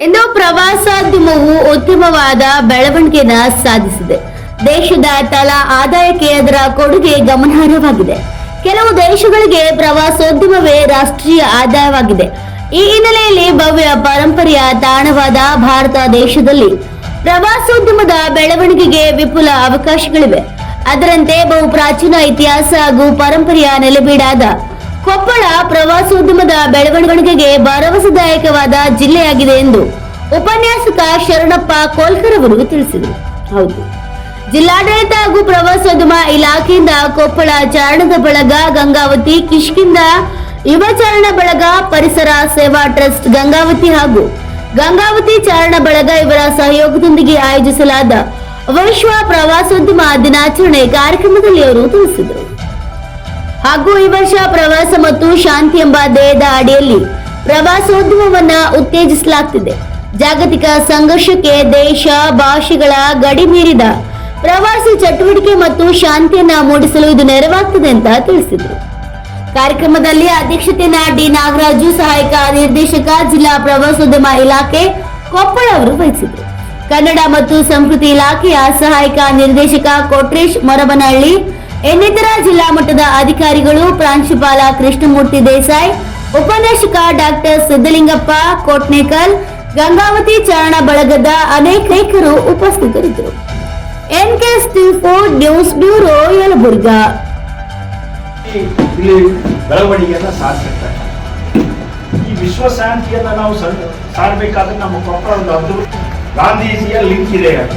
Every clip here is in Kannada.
ಇಂದು ಪ್ರವಾಸೋದ್ಯಮವು ಉತ್ತಮವಾದ ಬೆಳವಣಿಗೆನ ಸಾಧಿಸಿದೆ. ದೇಶದ ತಲಾ ಆದಾಯಕ್ಕೆ ಅದರ ಕೊಡುಗೆ ಗಮನಾರ್ಹವಾಗಿದೆ. ಕೆಲವು ದೇಶಗಳಿಗೆ ಪ್ರವಾಸೋದ್ಯಮವೇ ರಾಷ್ಟ್ರೀಯ ಆದಾಯವಾಗಿದೆ. ಈ ಹಿನ್ನೆಲೆಯಲ್ಲಿ ಭವ್ಯ ಪರಂಪರೆಯ ತಾಣವಾದ ಭಾರತ ದೇಶದಲ್ಲಿ ಪ್ರವಾಸೋದ್ಯಮದ ಬೆಳವಣಿಗೆಗೆ ವಿಪುಲ ಅವಕಾಶಗಳಿವೆ. ಅದರಂತೆ ಬಹು ಪ್ರಾಚೀನ ಇತಿಹಾಸ ಹಾಗೂ ಪರಂಪರೆಯ ನೆಲೆಬೀಡಾದ ಕೊಪ್ಪಳ ಪ್ರವಾಸೋದ್ಯಮದ ಬೆಳವಣಿಗೆಗೆ ಭರವಸೆದಾಯಕವಾದ ಜಿಲ್ಲೆಯಾಗಿದೆ ಎಂದು ಉಪನ್ಯಾಸಕ ಶರಣಪ್ಪ ಕೋಲ್ಕರ್ ಅವರು ತಿಳಿಸಿದರು. ಹೌದು. ಜಿಲ್ಲಾಡಳಿತ ಹಾಗೂ ಪ್ರವಾಸೋದ್ಯಮ ಇಲಾಖೆಯಿಂದ ಕೊಪ್ಪಳ ಚಾರಣದ ಬಳಗ ಗಂಗಾವತಿ ಕಿಷ್ಕಿಂದ ಯುವ ಚಾರಣ ಬಳಗ, ಪರಿಸರ ಸೇವಾ ಟ್ರಸ್ಟ್ ಗಂಗಾವತಿ ಹಾಗೂ ಗಂಗಾವತಿ ಚಾರಣ ಬಳಗ ಇವರ ಸಹಯೋಗದೊಂದಿಗೆ ಆಯೋಜಿಸಲಾದ ವಿಶ್ವ ಪ್ರವಾಸೋದ್ಯಮ ದಿನಾಚರಣೆ ಕಾರ್ಯಕ್ರಮದಲ್ಲಿ ಅವರು ತಿಳಿಸಿದರು. ಹಾಗೂ ಈ ವರ್ಷ ಪ್ರವಾಸ ಮತ್ತು ಶಾಂತಿ ಎಂಬ ಧ್ಯೇಯದ ಅಡಿಯಲ್ಲಿ ಪ್ರವಾಸೋದ್ಯಮವನ್ನ ಉತ್ತೇಜಿಸಲಾಗ್ತಿದೆ. ಜಾಗತಿಕ ಸಂಘರ್ಷಕ್ಕೆ ದೇಶ, ಭಾಷೆಗಳ ಗಡಿ ಮೀರಿದ ಪ್ರವಾಸಿ ಚಟುವಟಿಕೆ ಮತ್ತು ಶಾಂತಿಯನ್ನ ಮೂಡಿಸಲು ಇದು ನೆರವಾಗ್ತದೆ ಅಂತ ತಿಳಿಸಿದರು. ಕಾರ್ಯಕ್ರಮದಲ್ಲಿ ಅಧ್ಯಕ್ಷತೆಯನ್ನ ಡಿ. ನಾಗರಾಜು, ಸಹಾಯಕ ನಿರ್ದೇಶಕ, ಜಿಲ್ಲಾ ಪ್ರವಾಸೋದ್ಯಮ ಇಲಾಖೆ ಕೊಪ್ಪಳ ಅವರು ವಹಿಸಿದರು. ಕನ್ನಡ ಮತ್ತು ಸಂಸ್ಕೃತಿ ಇಲಾಖೆಯ ಸಹಾಯಕ ನಿರ್ದೇಶಕ ಕೊಟ್ರೇಶ್ ಮೊರಬನಹಳ್ಳಿ ಇನ್ನಿತರ ಜಿಲ್ಲಾ ಮಟ್ಟದ ಅಧಿಕಾರಿಗಳು ಪ್ರಾಂಶುಪಾಲ ಕೃಷ್ಣಮೂರ್ತಿ ದೇಸಾಯಿ, ಉಪನ್ಯಾಸಕ ಡಾಕ್ಟರ್ ಸಿದ್ದಲಿಂಗಪ್ಪ ಕೋಟ್ನೇಕಲ್, ಗಂಗಾವತಿ ಚಾರಣ ಬಳಗದ ಅನೇಕರು ಉಪಸ್ಥಿತರಿದ್ದರು. NK four news bureau Yelburga. ಇಲ್ಲಿ ಬೆಳವಣಿಗೆಯನ್ನ ಸಾಧಿಸಿರ್ತಾರೆ ಈ ವಿಶ್ವಶಾಂತಿಯನ್ನ ನಾವು ಸಾರಬೇಕಾದ್ರೆ ನಮ್ಮ ಕೊಪ್ಪಳ ಒಂದು ಅದ್ಭುತ ಗಾಂಧೀಜಿಯ ಲಿಂಕ್ ಇದೆ ಅಂತ.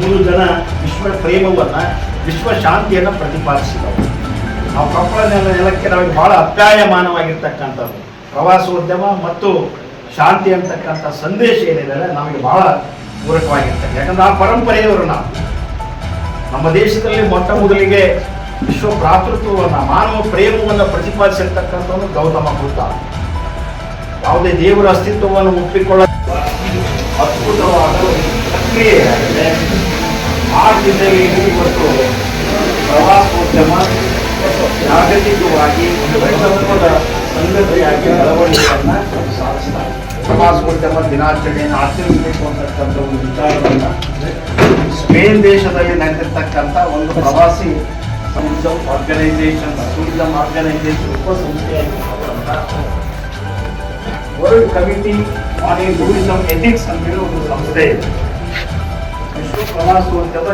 ಮೂರು ಜನ ವಿಶ್ವ ಪ್ರೇಮವನ್ನ ವಿಶ್ವ ಶಾಂತಿಯನ್ನು ಪ್ರತಿಪಾದಿಸಿದವರು ಆ ಕೊಪ್ಪಳ ನೆಲ ನೆಲಕ್ಕೆ ನಮಗೆ ಬಹಳ ಅಪ್ಯಾಯಮಾನವಾಗಿರ್ತಕ್ಕಂಥದ್ದು. ಪ್ರವಾಸೋದ್ಯಮ ಮತ್ತು ಶಾಂತಿ ಅಂತಕ್ಕಂಥ ಸಂದೇಶ ಏನಿದೆ ನಮಗೆ ಬಹಳ ಪೂರಕವಾಗಿರ್ತದೆ. ಯಾಕಂದ್ರೆ ಆ ಪರಂಪರೆಯವರು ನಾವು. ನಮ್ಮ ದೇಶದಲ್ಲಿ ಮೊಟ್ಟ ಮೊದಲಿಗೆ ವಿಶ್ವ ಭ್ರಾತೃತ್ವವನ್ನು, ಮಾನವ ಪ್ರೇಮವನ್ನು ಪ್ರತಿಪಾದಿಸಿರ್ತಕ್ಕಂಥವನು ಗೌತಮ ಬುದ್ಧ. ಯಾವುದೇ ದೇವರ ಅಸ್ತಿತ್ವವನ್ನು ಒಪ್ಪಿಕೊಳ್ಳ ಅದ್ಭುತವಾದ ಪ್ರಕ್ರಿಯೆಯಾಗಿದೆ. ಆ ದಿಸೆಯಲ್ಲಿ ಇವತ್ತು ಪ್ರವಾಸೋದ್ಯಮ ಜಾಗತಿಕವಾಗಿ ಮಹತ್ವದ ಸಂಗತಿಯಾಗಿ ಬೆಳವಣಿಗೆಯನ್ನು ಸಾಧಿಸ್ತಾರೆ. ಪ್ರವಾಸೋದ್ಯಮ ದಿನಾಚರಣೆಯನ್ನು ಆಚರಿಸಬೇಕು ಅಂತಕ್ಕಂಥ ಒಂದು ವಿಚಾರವನ್ನು ಸ್ಪೇನ್ ದೇಶದಲ್ಲಿ ನಡೆದಿರ್ತಕ್ಕಂಥ ಒಂದು ಪ್ರವಾಸಿ tourism organisation tourism organisation ಉಪಸಂಸ್ಥೆಯಾಗಿ world committee on tourism ethics ಅಂತೇಳಿ ಒಂದು ಸಂಸ್ಥೆ ಇದೆ. ವಿಶ್ವ ಪ್ರವಾಸೋದ್ಯಮ